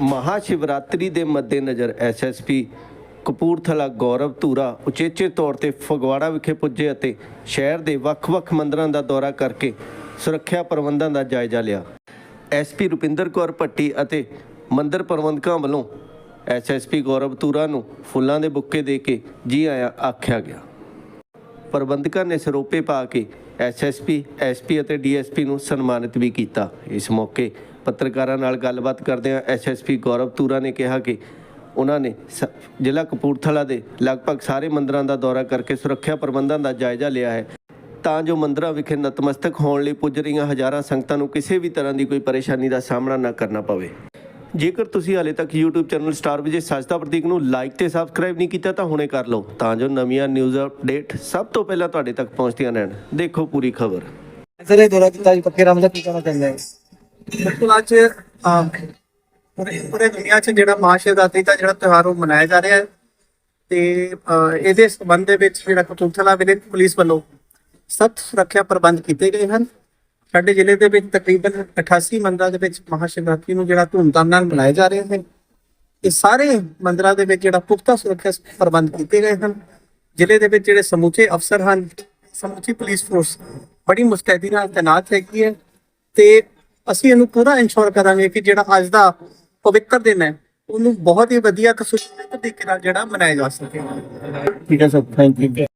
ਮਹਾਸ਼ਿਵਰਾਤਰੀ ਦੇ ਮੱਦੇਨਜ਼ਰ ਐਸਐਸਪੀ ਕਪੂਰਥਲਾ ਗੌਰਵ ਧੂਰਾ ਉਚੇਚੇ ਤੌਰ ਤੇ ਫਗਵਾੜਾ ਵਿਖੇ ਪੁੱਜੇ ਅਤੇ ਸ਼ਹਿਰ ਦੇ ਵੱਖ-ਵੱਖ ਮੰਦਰਾਂ ਦਾ ਦੌਰਾ ਕਰਕੇ ਸੁਰੱਖਿਆ ਪ੍ਰਬੰਧਾਂ ਦਾ ਜਾਇਜ਼ਾ ਲਿਆ। ਐਸਪੀ ਰੁਪਿੰਦਰ ਕੌਰ ਭੱਟੀ ਅਤੇ ਮੰਦਰ ਪ੍ਰਬੰਧਕਾਂ ਵੱਲੋਂ ਐਸਐਸਪੀ ਗੌਰਵ ਧੂਰਾ ਨੂੰ ਫੁੱਲਾਂ ਦੇ ਬੁੱਕੇ ਦੇ ਕੇ ਜੀ ਆਇਆ ਆਖਿਆ ਗਿਆ। ਪ੍ਰਬੰਧਕਾਂ ਨੇ ਸਰੋਪੇ ਪਾ ਕੇ ਐਸਐਸਪੀ ਐਸਪੀ ਅਤੇ ਡੀਐਸਪੀ ਨੂੰ ਸਨਮਾਨਿਤ ਵੀ ਕੀਤਾ। ਇਸ ਮੌਕੇ ਪੱਤਰਕਾਰਾਂ ਨਾਲ ਗੱਲਬਾਤ ਕਰਦਿਆਂ ਐਸਐਸਪੀ ਗੌਰਵ ਤੂਰਾ ਨੇ ਕਿਹਾ ਕਿ ਉਹਨਾਂ ਨੇ ਸ- ਜ਼ਿਲ੍ਹਾ ਕਪੂਰਥਲਾ ਦੇ ਲਗਭਗ ਸਾਰੇ ਮੰਦਰਾਂ ਦਾ ਦੌਰਾ ਕਰਕੇ ਸੁਰੱਖਿਆ ਪ੍ਰਬੰਧਾਂ ਦਾ ਜਾਇਜ਼ਾ ਲਿਆ ਹੈ। ਤਾਂ ਜੋ ਮੰਦਰਾਂ ਵਿਖੇ ਨਤਮਸਤਕ ਹੋਣ ਲਈ ਪੁੱਜ ਰਹੀਆਂ ਹਜ਼ਾਰਾਂ ਸੰਗਤਾਂ ਨੂੰ ਕਿਸੇ ਵੀ ਤਰ੍ਹਾਂ ਦੀ ਕੋਈ ਪਰੇਸ਼ਾਨੀ ਦਾ ਸਾਹਮਣਾ ਨਾ ਕਰਨਾ ਪਵੇ। ਜੇਕਰ ਤੁਸੀਂ ਹਾਲੇ ਤੱਕ YouTube ਚੈਨਲ ਸਟਾਰ ਵਿਜੇ ਸਜਦਾ ਪ੍ਰਤੀਕ ਨੂੰ ਲਾਈਕ ਤੇ ਸਬਸਕ੍ਰਾਈਬ ਨਹੀਂ ਕੀਤਾ ਤਾਂ ਹੁਣੇ ਕਰ ਲਓ। ਤਾਂ ਜੋ ਨਵੀਆਂ ਨਿਊਜ਼ ਅਪਡੇਟ ਸਭ ਤੋਂ ਪਹਿਲਾਂ ਤੁਹਾਡੇ ਤੱਕ ਪਹੁੰਚਦੀਆਂ ਰਹਿਣ। ਦੇਖੋ ਪੂਰੀ ਖਬਰ। ਸਰ ਇਹ ਦੌਰਾ ਕੀਤਾ ਜੀ ਪੱਕੇ ਰਾਮ ਦਾ ਕੀ ਕਹਿਣਾ ਚਾਹੁੰਦੇ ਹੈ? ਬਿਲਕੁਲ ਅੱਜ ਪੂਰੇ ਪੂਰੇ ਦੁਨੀਆ 'ਚ ਜਿਹੜਾ ਮਹਾਸ਼ਿਵਰਾਤਰੀ ਦਾ ਜਿਹੜਾ ਤਿਉਹਾਰ ਉਹ ਮਨਾਇਆ ਜਾ ਰਿਹਾ ਹੈ। ਤੇ ਇਹਦੇ ਸੰਬੰਧ ਦੇ ਵਿੱਚ ਜਿਹੜਾ ਕਪੂਰਥਲਾ ਵਿਲੇਜ ਪੁਲਿਸ ਵੱਲੋਂ ਸਖਤ ਸੁਰੱਖਿਆ ਪ੍ਰਬੰਧ ਕੀਤੇ ਗਏ ਹਨ। ਸਾਡੇ ਜ਼ਿਲ੍ਹੇ ਦੇ ਵਿੱਚ ਤਕਰੀਬਨ 88 ਮੰਦਰਾਂ ਦੇ ਵਿੱਚ ਮਹਾਸ਼ਿਵਰਾਤਰੀ ਨੂੰ ਜਿਹੜਾ ਧੂਮਧਾਮ ਨਾਲ ਮਨਾਇਆ ਜਾ ਰਿਹਾ ਹੈ ਇਹ ਸਾਰੇ ਮੰਦਰਾਂ ਦੇ ਵਿੱਚ ਜਿਹੜਾ ਪੁਖਤਾ ਸੁਰੱਖਿਆ ਪ੍ਰਬੰਧ ਕੀਤੇ ਗਏ ਹਨ। ਜ਼ਿਲ੍ਹੇ ਦੇ ਵਿੱਚ ਜਿਹੜੇ ਸਮੁੱਚੇ ਅਫਸਰ ਹਨ, ਸਮੁੱਚੀ ਪੁਲਿਸ ਫੋਰਸ ਬੜੀ ਮੁਸਤੈਦੀ ਨਾਲ ਤੈਨਾਤ ਹੈਗੀ ਹੈ ਤੇ ਅਸੀਂ ਇਹਨੂੰ ਪੂਰਾ ਇਨਸ਼ੋਰ ਕਰਾਂਗੇ ਕਿ ਜਿਹੜਾ ਅੱਜ ਦਾ ਪਵਿੱਤਰ ਦਿਨ ਹੈ, ਉਹਨੂੰ ਬਹੁਤ ਹੀ ਵਧੀਆ ਤੇ ਸੁਚੱਜੇ ਤਰੀਕੇ ਨਾਲ ਜਿਹੜਾ ਮਨਾਇਆ ਜਾ ਸਕੇ। ਠੀਕ ਹੈ ਸਰ ਥੈਂਕ ਯੂ